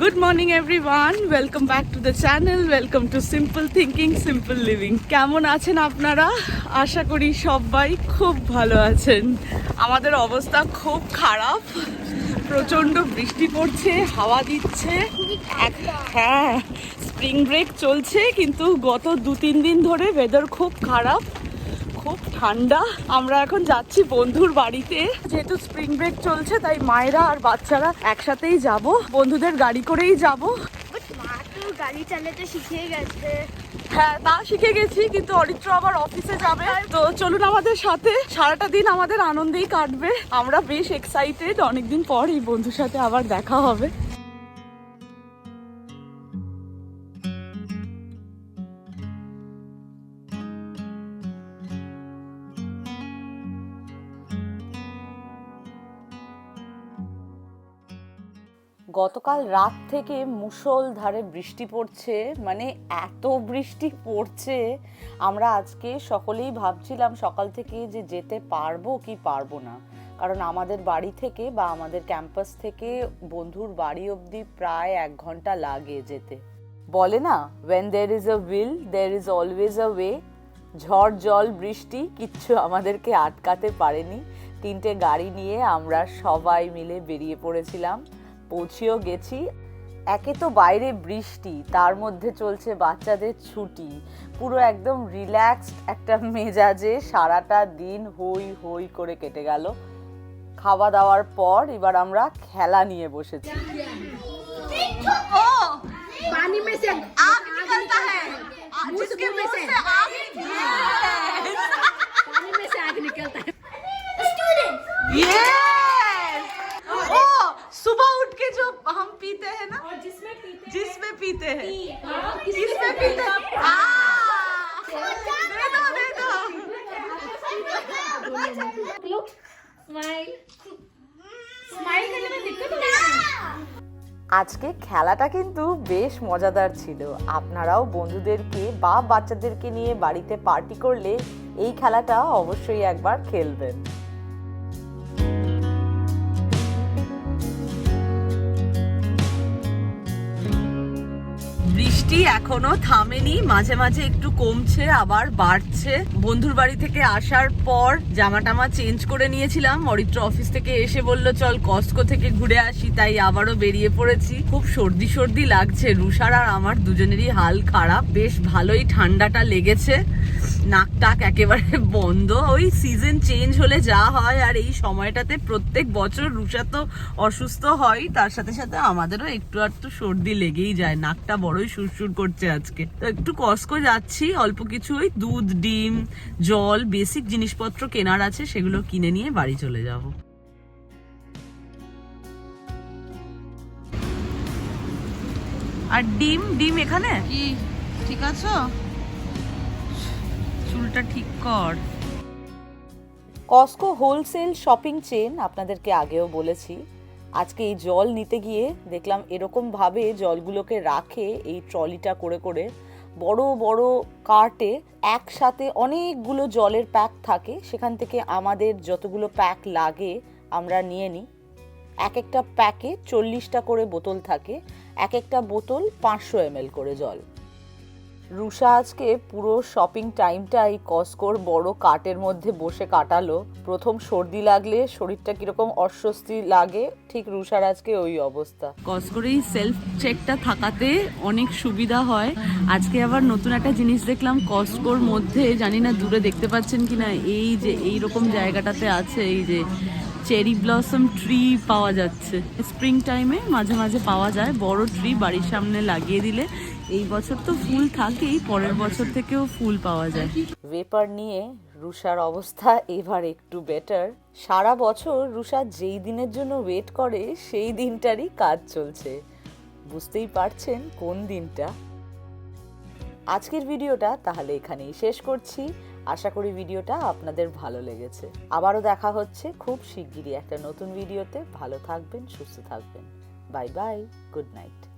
Good morning everyone welcome back to the channel welcome to simple thinking simple living কেমন আছেন আপনারা? আশা করি সবাই খুব ভালো আছেন। আমাদের অবস্থা খুব খারাপ। প্রচণ্ড বৃষ্টি পড়ছে, হাওয়া দিচ্ছে। হ্যাঁ স্প্রিং ব্রেক চলছে, কিন্তু গত দু তিন দিন ধরে ওয়েদার খুব খারাপ। খুব ঠান্ডা। আমরা এখন যাচ্ছি বন্ধুর বাড়িতে। যেহেতু স্প্রিং ব্রেক চলছে তাই মায়েরা আর বাচ্চারা একসাথেই যাব। বন্ধুদের গাড়ি করেই যাব। বাট মা তো গাড়ি চালাতে শিখে গেছে। হ্যাঁ তা শিখে গেছি কিন্তু অরিত্র আবার অফিসে যাবে। তো চলুন আমাদের সাথে। সারাটা দিন আমাদের আনন্দেই কাটবে। আমরা বেশ এক্সাইটেড অনেকদিন পর এই বন্ধুর সাথে আবার দেখা হবে। গতকাল রাত থেকে মুষলধারে বৃষ্টি পড়ছে মানে এত বৃষ্টি পড়ছে। আমরা আজকে সকলেই ভাবছিলাম সকাল থেকে যে যেতে পারব কি পারব না। কারণ আমাদের বাড়ি থেকে বা আমাদের ক্যাম্পাস থেকে বন্ধুর বাড়ি অবধি প্রায় এক ঘণ্টা লাগে যেতে। বলে না when there is a will there is always a way ঝড়, জল, বৃষ্টি কিচ্ছু আমাদেরকে আটকাতে পারেনি। তিনটে গাড়ি নিয়ে আমরা সবাই মিলে বেরিয়ে পড়েছিলাম। পৌঁছেও গেছি একে তো বাইরে বৃষ্টি তার মধ্যে চলছে বাচ্চাদের ছুটি পুরো একদম রিল্যাক্সড একটা মেজাজে সারাটা দিন হই হই করে কেটে গেল খাওয়া দাওয়ার পর এবার আমরা খেলা নিয়ে বসেছি पानी में से आग निकलता है मुझके में से पानी पीते हैं किसमें किसमें पीते हैं आ! दे दो दे दो लुक स्माइल स्माइल करने में दिक्कत हो रही আজকে খেলাটা কিন্তু বেশ মজাদার ছিল আপনারাও বন্ধুদেরকে বা বাচ্চাদেরকে নিয়ে বাড়িতে পার্টি করলে এই খেলাটা অবশ্যই একবার খেলবেন বৃষ্টি এখনও থামেনি। মাঝে মাঝে একটু কমছে, আবার বাড়ছে। বন্ধুর বাড়ি থেকে আসার পর জামা টামা চেঞ্জ করে নিয়েছিলাম। অরিত্র অফিস থেকে এসে বলল, চল কস্কো থেকে ঘুরে আসি। তাই আবারও বেরিয়ে পড়েছি। খুব সর্দি সর্দি লাগছে। রুষার আর আমার দুজনেরই হাল খারাপ। বেশ ভালোই ঠান্ডাটা লেগেছে। নাক টাক একেবারে বন্ধ। ওই সিজন চেঞ্জ হলে যা হয়, আর এই সময়টাতে প্রত্যেক বছর রুষা তো অসুস্থ হয়, তার সাথে সাথে আমাদেরও একটু একটু সর্দি লেগেই যায়। নাকটা বড়ই সুরসুর করছে আজকে। তো একটু কসকো যাচ্ছি, অল্প কিছু ওই দুধ, ডিম, জল বেসিক জিনিসপত্র কেনার আছে, সেগুলো কিনে নিয়ে বাড়ি চলে যাব। আর ডিম ডিম এখানে? কি? ঠিক আছো? চুলটা ঠিক কর। কস্কো হোলসেল শপিং চেন আপনাদেরকে আগেও বলেছি। আজকে এই জল নিতে গিয়ে দেখলাম এরকম ভাবে জলগুলোকে রাখে এই ট্রলিটা করে করে। বড় বড় কার্টে একসাথে অনেকগুলো জলের প্যাক থাকে। সেখান থেকে আমাদের যতগুলো প্যাক লাগে, আমরা নিয়ে নিই। এক একটা প্যাকে চল্লিশটা করে বোতল থাকে। এক একটা বোতল পাঁচশো এমএল করে জল। রুষা আজকে পুরো শপিং টাইমটা এই কস্কোর বড় কার্টের মধ্যে বসে কাটালো। প্রথম সর্দি লাগলে শরীরটা কীরকম অস্বস্তি লাগে, ঠিক রুষার আজকে ওই অবস্থা। কস্কোর এই সেলফ চেকটা থাকাতে অনেক সুবিধা হয়। আজকে আবার নতুন একটা জিনিস দেখলাম কস্কোর মধ্যে, জানি না দূরে দেখতে পাচ্ছেন কিনা, এই যে এই রকম জায়গাটাতে আছে, এই যে চেরি ব্লসম ট্রি পাওয়া যাচ্ছে। স্প্রিং টাইমে মাঝে মাঝে পাওয়া যায়। বড় ট্রি বাড়ির সামনে লাগিয়ে দিলে এই বছর তো ফুল থাকেই, পরের বছর থেকেও ফুল পাওয়া যায়। ওয়েপার নিয়ে রুষার অবস্থা এবার একটু বেটার সারা বছর রুষা যেই দিনের জন্য ওয়েট করে, সেই দিনটারই কাজ চলছে। বুঝতেই পারছেন কোন দিনটা। আজকের ভিডিওটা তাহলে এখানেই শেষ করছি। আশা করি ভিডিওটা আপনাদের ভালো লেগেছে। আবারও দেখা হচ্ছে খুব শিগগিরই একটা নতুন ভিডিওতে। ভালো থাকবেন, সুস্থ থাকবেন। Bye bye, good night.